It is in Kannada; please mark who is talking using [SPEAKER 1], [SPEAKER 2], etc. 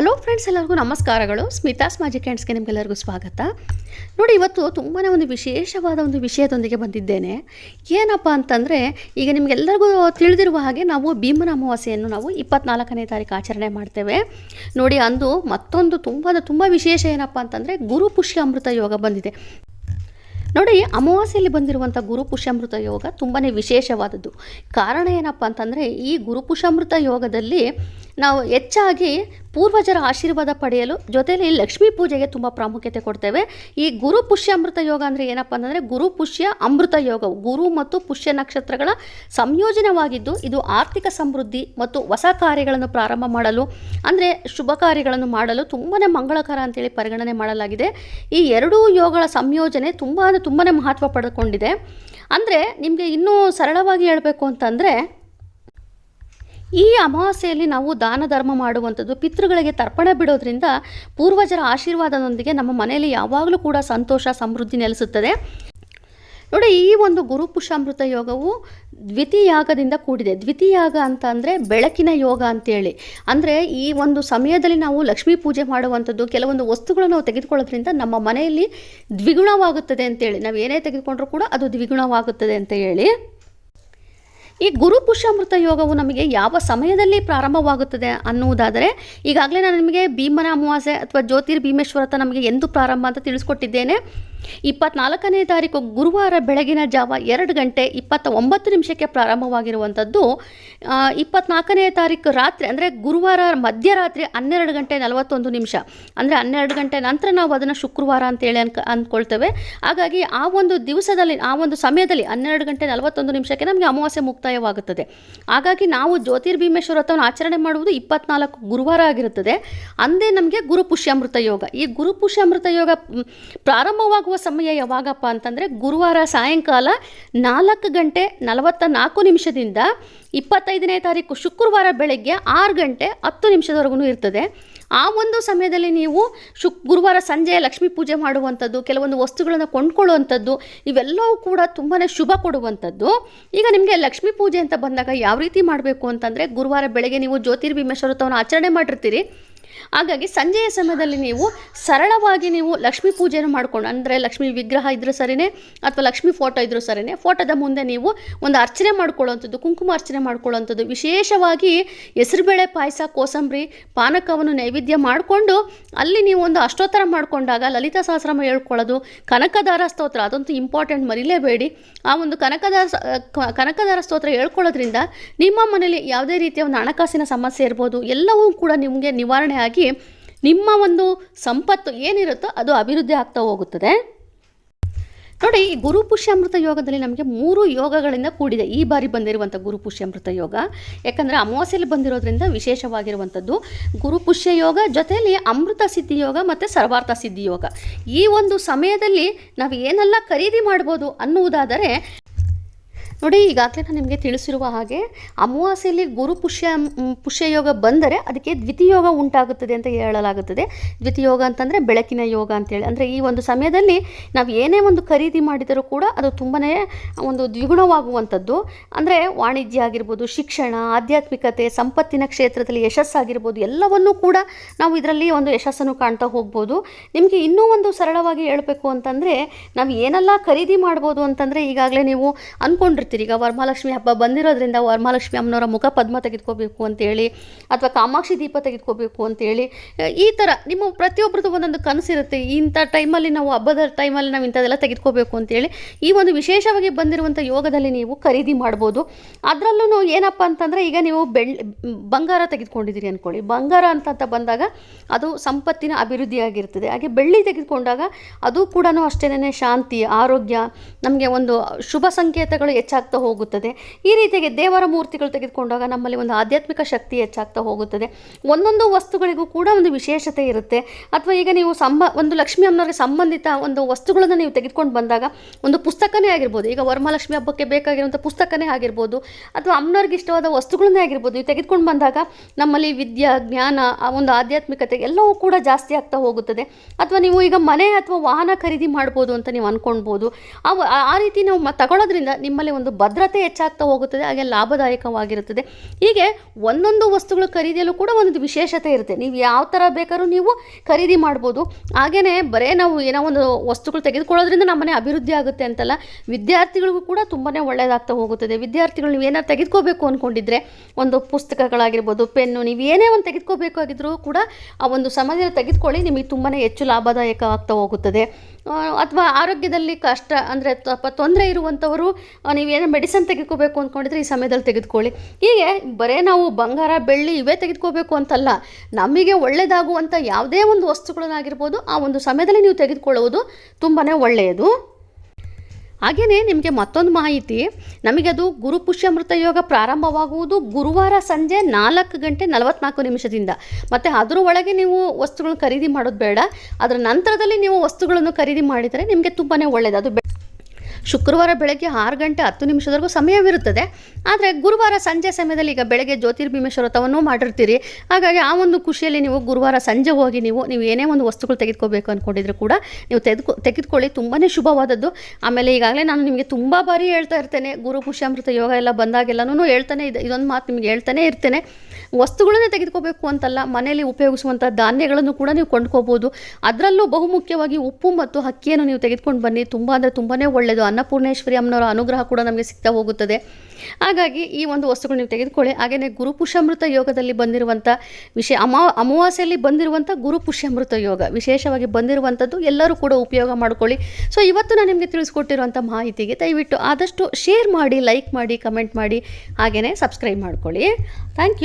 [SPEAKER 1] ಹಲೋ ಫ್ರೆಂಡ್ಸ್ ಎಲ್ಲರಿಗೂ ನಮಸ್ಕಾರಗಳು. ಸ್ಮಿತಾಸ್ ಮ್ಯಾಜಿಕ್ ಹ್ಯಾಂಡ್ಸ್ಗೆ ನಿಮಗೆಲ್ಲರಿಗೂ ಸ್ವಾಗತ. ನೋಡಿ, ಇವತ್ತು ತುಂಬಾ ಒಂದು ವಿಶೇಷವಾದ ಒಂದು ವಿಷಯದೊಂದಿಗೆ ಬಂದಿದ್ದೇನೆ. ಏನಪ್ಪ ಅಂತಂದರೆ, ಈಗ ನಿಮಗೆಲ್ಲರಿಗೂ ತಿಳಿದಿರುವ ಹಾಗೆ ನಾವು ಭೀಮನ ಅಮಾವಾಸ್ಯೆಯನ್ನು ನಾವು ಇಪ್ಪತ್ನಾಲ್ಕನೇ ತಾರೀಕು ಆಚರಣೆ ಮಾಡ್ತೇವೆ. ನೋಡಿ, ಅಂದು ಮತ್ತೊಂದು ತುಂಬ ತುಂಬ ವಿಶೇಷ ಏನಪ್ಪ ಅಂತಂದರೆ, ಗುರು ಪುಷ್ಯ ಅಮೃತ ಯೋಗ ಬಂದಿದೆ. ನೋಡಿ, ಅಮಾವಾಸ್ಯೆಯಲ್ಲಿ ಬಂದಿರುವಂಥ ಗುರು ಪುಷ್ಯಾಮೃತ ಯೋಗ ತುಂಬಾ ವಿಶೇಷವಾದದ್ದು. ಕಾರಣ ಏನಪ್ಪ ಅಂತಂದರೆ, ಈ ಗುರು ಪುಷ್ಯಾಮೃತ ಯೋಗದಲ್ಲಿ ನಾವು ಹೆಚ್ಚಾಗಿ ಪೂರ್ವಜರ ಆಶೀರ್ವಾದ ಪಡೆಯಲು ಜೊತೆಯಲ್ಲಿ ಲಕ್ಷ್ಮೀ ಪೂಜೆಗೆ ತುಂಬ ಪ್ರಾಮುಖ್ಯತೆ ಕೊಡ್ತೇವೆ. ಈ ಗುರು ಪುಷ್ಯ ಅಮೃತ ಯೋಗ ಅಂದರೆ ಏನಪ್ಪ ಅಂತಂದರೆ ಗುರು ಪುಷ್ಯ ಅಮೃತ ಯೋಗ. ಗುರು ಮತ್ತು ಪುಷ್ಯ ನಕ್ಷತ್ರಗಳ ಸಂಯೋಜನವಾಗಿದ್ದು ಇದು ಆರ್ಥಿಕ ಸಮೃದ್ಧಿ ಮತ್ತು ಹೊಸ ಕಾರ್ಯಗಳನ್ನು ಪ್ರಾರಂಭ ಮಾಡಲು ಅಂದರೆ ಶುಭ ಕಾರ್ಯಗಳನ್ನು ಮಾಡಲು ತುಂಬಾ ಮಂಗಳಕರ ಅಂತೇಳಿ ಪರಿಗಣನೆ ಮಾಡಲಾಗಿದೆ. ಈ ಎರಡೂ ಯೋಗಗಳ ಸಂಯೋಜನೆ ತುಂಬ ಅಂದರೆ ತುಂಬಾ ಮಹತ್ವ ಪಡೆದುಕೊಂಡಿದೆ ಅಂದರೆ ನಿಮಗೆ ಇನ್ನೂ ಸರಳವಾಗಿ ಹೇಳಬೇಕು ಅಂತಂದರೆ ಈ ಅಮಾವಾಸ್ಯೆಯಲ್ಲಿ ನಾವು ದಾನ ಧರ್ಮ ಮಾಡುವಂಥದ್ದು ಪಿತೃಗಳಿಗೆ ತರ್ಪಣ ಬಿಡೋದ್ರಿಂದ ಪೂರ್ವಜರ ಆಶೀರ್ವಾದದೊಂದಿಗೆ ನಮ್ಮ ಮನೆಯಲ್ಲಿ ಯಾವಾಗಲೂ ಕೂಡ ಸಂತೋಷ, ಸಮೃದ್ಧಿ ನೆಲೆಸುತ್ತದೆ. ನೋಡಿ, ಈ ಒಂದು ಗುರು ಪುಷಾಮೃತ ಯೋಗವು ದ್ವಿತೀಯಾಗದಿಂದ ಕೂಡಿದೆ. ದ್ವಿತೀಯಾಗ ಅಂತ ಅಂದರೆ ಬೆಳಕಿನ ಯೋಗ ಅಂತೇಳಿ. ಅಂದರೆ ಈ ಒಂದು ಸಮಯದಲ್ಲಿ ನಾವು ಲಕ್ಷ್ಮೀ ಪೂಜೆ ಮಾಡುವಂಥದ್ದು, ಕೆಲವೊಂದು ವಸ್ತುಗಳನ್ನು ನಾವು ತೆಗೆದುಕೊಳ್ಳೋದ್ರಿಂದ ನಮ್ಮ ಮನೆಯಲ್ಲಿ ದ್ವಿಗುಣವಾಗುತ್ತದೆ ಅಂತೇಳಿ. ನಾವು ಏನೇ ತೆಗೆದುಕೊಂಡ್ರೂ ಕೂಡ ಅದು ದ್ವಿಗುಣವಾಗುತ್ತದೆ ಅಂತ ಹೇಳಿ. ಈ ಗುರು ಪುಷ್ಯಾಮೃತ ಯೋಗವು ನಮಗೆ ಯಾವ ಸಮಯದಲ್ಲಿ ಪ್ರಾರಂಭವಾಗುತ್ತದೆ ಅನ್ನುವುದಾದರೆ, ಈಗಾಗಲೇ ನಾನು ನಿಮಗೆ ಭೀಮನ ಅಮಾವಾಸ್ಯೆ ಅಥವಾ ಜ್ಯೋತಿರ್ ಭೀಮೇಶ್ವರತ ನಮಗೆ ಎಂದು ಪ್ರಾರಂಭ ಅಂತ ತಿಳಿಸ್ಕೊಟ್ಟಿದ್ದೇನೆ. ಇಪ್ಪತ್ನಾಲ್ಕನೇ ತಾರೀಕು ಗುರುವಾರ ಬೆಳಗಿನ ಜಾವ ಎರಡು ಗಂಟೆ ಇಪ್ಪತ್ತ ಒಂಬತ್ತು ನಿಮಿಷಕ್ಕೆ ಪ್ರಾರಂಭವಾಗಿರುವಂಥದ್ದು. ಇಪ್ಪತ್ನಾಲ್ಕನೇ ತಾರೀಕು ರಾತ್ರಿ, ಅಂದರೆ ಗುರುವಾರ ಮಧ್ಯರಾತ್ರಿ ಹನ್ನೆರಡು ಗಂಟೆ ನಲವತ್ತೊಂದು ನಿಮಿಷ. ಅಂದರೆ ಹನ್ನೆರಡು ಗಂಟೆ ನಂತರ ನಾವು ಅದನ್ನು ಶುಕ್ರವಾರ ಅಂತೇಳಿ ಅನ್ಕ, ಅಂದ್ಕೊಳ್ತೇವೆ. ಹಾಗಾಗಿ ಆ ಒಂದು ದಿವಸದಲ್ಲಿ, ಆ ಒಂದು ಸಮಯದಲ್ಲಿ ಹನ್ನೆರಡು ಗಂಟೆ ನಲವತ್ತೊಂದು ನಿಮಿಷಕ್ಕೆ ನಮಗೆ ಅಮಾವಾಸ್ಯೆ ಮುಕ್ತಾಯವಾಗುತ್ತದೆ. ಹಾಗಾಗಿ ನಾವು ಜ್ಯೋತಿರ್ಭೀಮೇಶ್ವರ ವ್ರತವನ್ನು ಆಚರಣೆ ಮಾಡುವುದು ಇಪ್ಪತ್ನಾಲ್ಕು ಗುರುವಾರ ಆಗಿರುತ್ತದೆ. ಅಂದೇ ನಮಗೆ ಗುರು ಪುಷ್ಯಾಮೃತ ಯೋಗ. ಈ ಗುರು ಪುಷ್ಯಾಮೃತ ಯೋಗ ಪ್ರಾರಂಭವಾಗುವ ಸಮಯ ಯಾವಾಗಪ್ಪ ಅಂತಂದರೆ ಗುರುವಾರ ಸಾಯಂಕಾಲ ನಾಲ್ಕು ಗಂಟೆ ನಲವತ್ತ ನಾಲ್ಕು ನಿಮಿಷದಿಂದ ಇಪ್ಪತ್ತೈದನೇ ತಾರೀಕು ಶುಕ್ರವಾರ ಬೆಳಗ್ಗೆ ಆರು ಗಂಟೆ ಹತ್ತು ನಿಮಿಷದವರೆಗೂ ಇರ್ತದೆ. ಆ ಒಂದು ಸಮಯದಲ್ಲಿ ನೀವು ಶುಕ್, ಗುರುವಾರ ಸಂಜೆ ಲಕ್ಷ್ಮೀ ಪೂಜೆ ಮಾಡುವಂಥದ್ದು, ಕೆಲವೊಂದು ವಸ್ತುಗಳನ್ನು ಕೊಂಡ್ಕೊಳ್ಳುವಂಥದ್ದು, ಇವೆಲ್ಲವೂ ಕೂಡ ತುಂಬಾ ಶುಭ ಕೊಡುವಂಥದ್ದು. ಈಗ ನಿಮಗೆ ಲಕ್ಷ್ಮೀ ಪೂಜೆ ಅಂತ ಬಂದಾಗ ಯಾವ ರೀತಿ ಮಾಡಬೇಕು ಅಂತಂದರೆ ಗುರುವಾರ ಬೆಳಗ್ಗೆ ನೀವು ಜ್ಯೋತಿರ್ಭೀಮೇಶ್ವರ ವ್ರತವನ್ನು ಆಚರಣೆ ಮಾಡಿರ್ತೀರಿ. ಹಾಗಾಗಿ ಸಂಜೆಯ ಸಮಯದಲ್ಲಿ ನೀವು ಸರಳವಾಗಿ ನೀವು ಲಕ್ಷ್ಮೀ ಪೂಜೆಯನ್ನು ಮಾಡ್ಕೊಂಡು, ಅಂದರೆ ಲಕ್ಷ್ಮೀ ವಿಗ್ರಹ ಇದ್ದರೂ ಸರಿನೇ ಅಥವಾ ಲಕ್ಷ್ಮೀ ಫೋಟೋ ಇದ್ದರೂ ಸರಿನೇ, ಫೋಟೋದ ಮುಂದೆ ನೀವು ಒಂದು ಅರ್ಚನೆ ಮಾಡ್ಕೊಳ್ಳೋವಂಥದ್ದು, ಕುಂಕುಮ ಅರ್ಚನೆ ಮಾಡ್ಕೊಳ್ಳೋವಂಥದ್ದು, ವಿಶೇಷವಾಗಿ ಹೆಸರುಬೇಳೆ ಪಾಯಸ, ಕೋಸಂಬರಿ, ಪಾನಕವನ್ನು ನೈವೇದ್ಯ ಮಾಡಿಕೊಂಡು ಅಲ್ಲಿ ನೀವು ಒಂದು ಅಷ್ಟೋತ್ತರ ಮಾಡಿಕೊಂಡಾಗ ಲಲಿತಾ ಸಹಸ್ರಮ ಹೇಳ್ಕೊಳ್ಳೋದು, ಕನಕದಾರ ಸ್ತೋತ್ರ, ಅದಂತೂ ಇಂಪಾರ್ಟೆಂಟ್ ಮರಿಲೇಬೇಡಿ. ಆ ಒಂದು ಕನಕದಾರ ಕನಕದಾರ ಸ್ತೋತ್ರ ಹೇಳ್ಕೊಳ್ಳೋದ್ರಿಂದ ನಿಮ್ಮ ಮನೇಲಿ ಯಾವುದೇ ರೀತಿಯ ಒಂದು ಹಣಕಾಸಿನ ಸಮಸ್ಯೆ ಇರ್ಬೋದು, ಎಲ್ಲವೂ ಕೂಡ ನಿಮಗೆ ನಿವಾರಣೆ ಆಗಿ ನಿಮ್ಮ ಒಂದು ಸಂಪತ್ತು ಏನಿರುತ್ತೋ ಅದು ಅಭಿವೃದ್ಧಿ ಆಗ್ತಾ ಹೋಗುತ್ತದೆ. ನೋಡಿ, ಈ ಗುರು ಪುಷ್ಯಾಮೃತ ಯೋಗದಲ್ಲಿ ನಮಗೆ ಮೂರು ಯೋಗಗಳಿಂದ ಕೂಡಿದೆ. ಈ ಬಾರಿ ಬಂದಿರುವಂಥ ಗುರು ಪುಷ್ಯಾಮೃತ ಯೋಗ, ಯಾಕಂದರೆ ಅಮಾವಾಸ್ಯೆಯಲ್ಲಿ ಬಂದಿರೋದ್ರಿಂದ ವಿಶೇಷವಾಗಿರುವಂಥದ್ದು ಗುರು ಪುಷ್ಯ ಯೋಗ ಜೊತೆಯಲ್ಲಿ ಅಮೃತ ಸಿದ್ಧಿ ಯೋಗ ಮತ್ತು ಸರ್ವಾರ್ಥ ಸಿದ್ಧಿ ಯೋಗ. ಈ ಒಂದು ಸಮಯದಲ್ಲಿ ನಾವು ಏನೆಲ್ಲ ಖರೀದಿ ಮಾಡ್ಬೋದು ಅನ್ನುವುದಾದರೆ ನೋಡಿ, ಈಗಾಗಲೇ ನಾನು ನಿಮಗೆ ತಿಳಿಸಿರುವ ಹಾಗೆ ಅಮಾವಾಸ್ಯೆಯಲ್ಲಿ ಗುರು ಪುಷ್ಯ ಪುಷ್ಯ ಪುಷ್ಯಯೋಗ ಬಂದರೆ ಅದಕ್ಕೆ ದ್ವಿತೀಯೋಗ ಉಂಟಾಗುತ್ತದೆ ಅಂತ ಹೇಳಲಾಗುತ್ತದೆ. ದ್ವಿತೀಯೋಗ ಅಂತಂದರೆ ಬೆಳಕಿನ ಯೋಗ ಅಂತೇಳಿ. ಅಂದರೆ ಈ ಒಂದು ಸಮಯದಲ್ಲಿ ನಾವು ಏನೇ ಒಂದು ಖರೀದಿ ಮಾಡಿದರೂ ಕೂಡ ಅದು ತುಂಬಾ ಒಂದು ದ್ವಿಗುಣವಾಗುವಂಥದ್ದು. ಅಂದರೆ ವಾಣಿಜ್ಯ ಆಗಿರ್ಬೋದು, ಶಿಕ್ಷಣ, ಆಧ್ಯಾತ್ಮಿಕತೆ, ಸಂಪತ್ತಿನ ಕ್ಷೇತ್ರದಲ್ಲಿ ಯಶಸ್ಸಾಗಿರ್ಬೋದು, ಎಲ್ಲವನ್ನೂ ಕೂಡ ನಾವು ಇದರಲ್ಲಿ ಒಂದು ಯಶಸ್ಸನ್ನು ಕಾಣ್ತಾ ಹೋಗ್ಬೋದು. ನಿಮಗೆ ಇನ್ನೂ ಒಂದು ಸರಳವಾಗಿ ಹೇಳಬೇಕು ಅಂತಂದರೆ, ನಾವು ಏನೆಲ್ಲ ಖರೀದಿ ಮಾಡ್ಬೋದು ಅಂತಂದರೆ ಈಗಾಗಲೇ ನೀವು ಅಂದ್ಕೊಂಡಿರ್ತೀರಿ ಈಗ ವರಮಹಾಲಕ್ಷ್ಮಿ ಹಬ್ಬ ಬಂದಿರೋದ್ರಿಂದ ವರಮಹಾಲಕ್ಷ್ಮಿ ಅಮ್ಮನವರ ಮುಖ ಪದ್ಮ ತೆಗೆದುಕೋಬೇಕು ಅಂತೇಳಿ ಅಥವಾ ಕಾಮಾಕ್ಷಿ ದೀಪ ತೆಗೆದುಕೋಬೇಕು ಅಂತೇಳಿ ಈ ಥರ ನಿಮ್ಮ ಪ್ರತಿಯೊಬ್ಬರದ್ದು ಒಂದೊಂದು ಕನಸಿರುತ್ತೆ. ಇಂಥ ಟೈಮಲ್ಲಿ ನಾವು ಹಬ್ಬದ ಟೈಮಲ್ಲಿ ನಾವು ಇಂಥದ್ದೆಲ್ಲ ತೆಗೆದುಕೋಬೇಕು ಅಂತೇಳಿ ಈ ಒಂದು ವಿಶೇಷವಾಗಿ ಬಂದಿರುವಂಥ ಯೋಗದಲ್ಲಿ ನೀವು ಖರೀದಿ ಮಾಡ್ಬೋದು. ಅದರಲ್ಲೂ ಏನಪ್ಪ ಅಂತಂದರೆ, ಈಗ ನೀವು ಬೆಳ್ಳಿ, ಬಂಗಾರ ತೆಗೆದುಕೊಂಡಿದ್ದೀರಿ ಅಂದ್ಕೊಳ್ಳಿ ಬಂಗಾರ ಅಂತ ಅಂತ ಬಂದಾಗ ಅದು ಸಂಪತ್ತಿನ ಅಭಿವೃದ್ಧಿಯಾಗಿರ್ತದೆ. ಹಾಗೆ ಬೆಳ್ಳಿ ತೆಗೆದುಕೊಂಡಾಗ ಅದು ಕೂಡ ಅಷ್ಟೇನೇ ಶಾಂತಿ, ಆರೋಗ್ಯ, ನಮಗೆ ಒಂದು ಶುಭ ಸಂಕೇತಗಳು ಹೆಚ್ಚಾಗ್ತಾ ಹೋಗುತ್ತದೆ. ಈ ರೀತಿಯಾಗಿ ದೇವರ ಮೂರ್ತಿಗಳು ತೆಗೆದುಕೊಂಡಾಗ ನಮ್ಮಲ್ಲಿ ಒಂದು ಆಧ್ಯಾತ್ಮಿಕ ಶಕ್ತಿ ಹೆಚ್ಚಾಗ್ತಾ ಹೋಗುತ್ತದೆ. ಒಂದೊಂದು ವಸ್ತುಗಳಿಗೂ ಕೂಡ ಒಂದು ವಿಶೇಷತೆ ಇರುತ್ತೆ. ಅಥವಾ ಈಗ ನೀವು ಸಂಬ, ಒಂದು ಲಕ್ಷ್ಮಿ ಅಮ್ಮನವರಿಗೆ ಸಂಬಂಧಿತ ಒಂದು ವಸ್ತುಗಳನ್ನು ನೀವು ತೆಗೆದುಕೊಂಡು ಬಂದಾಗ ಒಂದು ಪುಸ್ತಕನೇ ಆಗಿರ್ಬೋದು. ಈಗ ವರಮಹಾಲಕ್ಷ್ಮಿ ಹಬ್ಬಕ್ಕೆ ಬೇಕಾಗಿರುವಂಥ ಪುಸ್ತಕನೇ ಆಗಿರ್ಬೋದು. ಅಥವಾ ಅಮ್ಮನವ್ರಿಗೆ ಇಷ್ಟವಾದ ವಸ್ತುಗಳನ್ನೇ ಆಗಿರ್ಬೋದು. ನೀವು ತೆಗೆದುಕೊಂಡು ಬಂದಾಗ ನಮ್ಮಲ್ಲಿ ವಿದ್ಯಾ, ಜ್ಞಾನ, ಆ ಒಂದು ಆಧ್ಯಾತ್ಮಿಕತೆ ಎಲ್ಲವೂ ಕೂಡ ಜಾಸ್ತಿ ಆಗ್ತಾ ಹೋಗುತ್ತದೆ. ಅಥವಾ ನೀವು ಈಗ ಮನೆ ಅಥವಾ ವಾಹನ ಖರೀದಿ ಮಾಡ್ಬೋದು ಅಂತ ನೀವು ಅಂದ್ಕೊಳ್ಬೋದು ಆ ರೀತಿ ನಾವು ತಗೊಳ್ಳೋದ್ರಿಂದ ನಿಮ್ಮಲ್ಲಿ ಒಂದು ಒಂದು ಭದ್ರತೆ ಹೆಚ್ಚಾಗ್ತಾ ಹೋಗುತ್ತದೆ, ಹಾಗೆ ಲಾಭದಾಯಕವಾಗಿರುತ್ತದೆ. ಹೀಗೆ ಒಂದೊಂದು ವಸ್ತುಗಳು ಖರೀದಿಯಲ್ಲೂ ಕೂಡ ಒಂದು ವಿಶೇಷತೆ ಇರುತ್ತೆ. ನೀವು ಯಾವ ಥರ ಬೇಕಾದ್ರೂ ನೀವು ಖರೀದಿ ಮಾಡ್ಬೋದು. ಹಾಗೆಯೇ ಬರೇ ನಾವು ಏನೋ ಒಂದು ವಸ್ತುಗಳು ತೆಗೆದುಕೊಳ್ಳೋದ್ರಿಂದ ನಮ್ಮನೆ ಅಭಿವೃದ್ಧಿ ಆಗುತ್ತೆ ಅಂತಲ್ಲ, ವಿದ್ಯಾರ್ಥಿಗಳಿಗೂ ಕೂಡ ತುಂಬಾ ಒಳ್ಳೆಯದಾಗ್ತಾ ಹೋಗುತ್ತದೆ. ವಿದ್ಯಾರ್ಥಿಗಳು ನೀವು ಏನಾರು ತೆಗೆದುಕೋಬೇಕು ಅಂದ್ಕೊಂಡಿದ್ರೆ ಒಂದು ಪುಸ್ತಕಗಳಾಗಿರ್ಬೋದು, ಪೆನ್ನು, ನೀವು ಏನೇ ಒಂದು ತೆಗೆದುಕೋಬೇಕಾಗಿದ್ರೂ ಕೂಡ ಆ ಒಂದು ಸಮಯದಲ್ಲಿ ತೆಗೆದುಕೊಳ್ಳಿ, ನಿಮಗೆ ತುಂಬಾ ಹೆಚ್ಚು ಲಾಭದಾಯಕ ಆಗ್ತಾ ಹೋಗುತ್ತದೆ. ಅಥವಾ ಆರೋಗ್ಯದಲ್ಲಿ ಕಷ್ಟ, ಅಂದರೆ ತಪ್ಪ ತೊಂದರೆ ಇರುವಂಥವರು ನೀವೇನೋ ಮೆಡಿಸನ್ ತೆಗೆದುಕೋಬೇಕು ಅಂದ್ಕೊಂಡಿದ್ರೆ ಈ ಸಮಯದಲ್ಲಿ ತೆಗೆದುಕೊಳ್ಳಿ. ಹೀಗೆ ಬರೇ ನಾವು ಬಂಗಾರ, ಬೆಳ್ಳಿ ಇವೇ ತೆಗೆದುಕೋಬೇಕು ಅಂತಲ್ಲ, ನಮಗೆ ಒಳ್ಳೆಯದಾಗುವಂಥ ಯಾವುದೇ ಒಂದು ವಸ್ತುಗಳನ್ನಾಗಿರ್ಬೋದು ಆ ಒಂದು ಸಮಯದಲ್ಲಿ ನೀವು ತೆಗೆದುಕೊಳ್ಳುವುದು ತುಂಬಾ ಒಳ್ಳೆಯದು. ಹಾಗೆಯೇ ನಿಮಗೆ ಮತ್ತೊಂದು ಮಾಹಿತಿ, ನಮಗದು ಗುರು ಪುಷ್ಯಮೃತ ಯೋಗ ಪ್ರಾರಂಭವಾಗುವುದು ಗುರುವಾರ ಸಂಜೆ ನಾಲ್ಕು ಗಂಟೆ ನಲವತ್ನಾಲ್ಕು ನಿಮಿಷದಿಂದ. ಮತ್ತು ಅದರ ಒಳಗೆ ನೀವು ವಸ್ತುಗಳನ್ನು ಖರೀದಿ ಮಾಡೋದು ಬೇಡ, ಅದರ ನಂತರದಲ್ಲಿ ನೀವು ವಸ್ತುಗಳನ್ನು ಖರೀದಿ ಮಾಡಿದರೆ ನಿಮಗೆ ತುಂಬಾ ಒಳ್ಳೆಯದು ಅದು ಶುಕ್ರವಾರ ಬೆಳಗ್ಗೆ ಆರು ಗಂಟೆ ಹತ್ತು ನಿಮಿಷದವರೆಗೂ ಸಮಯವಿರುತ್ತದೆ. ಆದರೆ ಗುರುವಾರ ಸಂಜೆ ಸಮಯದಲ್ಲಿ ಈಗ ಬೆಳಗ್ಗೆ ಜ್ಯೋತಿರ್ಭೀಮೇಶ್ವರ ವ್ರತವನ್ನು ಮಾಡಿರ್ತೀರಿ. ಹಾಗಾಗಿ ಆ ಒಂದು ಖುಷಿಯಲ್ಲಿ ನೀವು ಗುರುವಾರ ಸಂಜೆ ಹೋಗಿ ನೀವು ನೀವು ಏನೇ ಒಂದು ವಸ್ತುಗಳು ತೆಗೆದುಕೋಬೇಕು ಅಂದ್ಕೊಂಡಿದ್ರು ಕೂಡ ನೀವು ತೆಗೆದುಕೊ, ತೆಗೆದುಕೊಳ್ಳಿ. ತುಂಬಾ ಶುಭವಾದದ್ದು. ಆಮೇಲೆ ಈಗಾಗಲೇ ನಾನು ನಿಮಗೆ ತುಂಬ ಬಾರಿ ಹೇಳ್ತಾ ಇರ್ತೇನೆ. ಗುರು ಪುಷ್ಯಾಮೃತ ಯೋಗ ಎಲ್ಲ ಬಂದಾಗೆಲ್ಲನೂ ಹೇಳ್ತಾನೆ ಇದೆ. ಇದೊಂದು ಮಾತು ನಿಮಗೆ ಹೇಳ್ತಾನೆ ಇರ್ತೇನೆ. ವಸ್ತುಗಳನ್ನೇ ತೆಗೆದುಕೋಬೇಕು ಅಂತಲ್ಲ, ಮನೆಯಲ್ಲಿ ಉಪಯೋಗಿಸುವಂಥ ಧಾನ್ಯಗಳನ್ನು ಕೂಡ ನೀವು ಕೊಂಡ್ಕೋಬೋದು. ಅದರಲ್ಲೂ ಬಹುಮುಖ್ಯವಾಗಿ ಉಪ್ಪು ಮತ್ತು ಅಕ್ಕಿಯನ್ನು ನೀವು ತೆಗೆದುಕೊಂಡು ಬನ್ನಿ. ತುಂಬ ಅಂದರೆ ತುಂಬಾ ಒಳ್ಳೆಯದು ಅನ್ನಪೂರ್ಣೇಶ್ವರಿ ಅಮ್ಮನವರ ಅನುಗ್ರಹ ಕೂಡ ನಮಗೆ ಸಿಗ್ತಾ ಹೋಗುತ್ತದೆ. ಹಾಗಾಗಿ ಈ ಒಂದು ವಸ್ತುಗಳು ನೀವು ತೆಗೆದುಕೊಳ್ಳಿ. ಹಾಗೆಯೇ ಗುರುಪುಷ್ಯಮೃತ ಯೋಗದಲ್ಲಿ ಬಂದಿರುವಂಥ ವಿಷಯ ಅಮಾ, ಅಮಾವಾಸ್ಯೆಯಲ್ಲಿ ಬಂದಿರುವಂಥ ಗುರುಪುಷ್ಯಮೃತ ಯೋಗ, ವಿಶೇಷವಾಗಿ ಬಂದಿರುವಂಥದ್ದು ಎಲ್ಲರೂ ಕೂಡ ಉಪಯೋಗ ಮಾಡ್ಕೊಳ್ಳಿ. ಸೊ ಇವತ್ತು ನಾನು ನಿಮಗೆ ತಿಳಿಸ್ಕೊಟ್ಟಿರುವಂಥ ಮಾಹಿತಿಗೆ ದಯವಿಟ್ಟು ಆದಷ್ಟು ಶೇರ್ ಮಾಡಿ, ಲೈಕ್ ಮಾಡಿ, ಕಮೆಂಟ್ ಮಾಡಿ ಹಾಗೆಯೇ ಸಬ್ಸ್ಕ್ರೈಬ್ ಮಾಡ್ಕೊಳ್ಳಿ. Thank you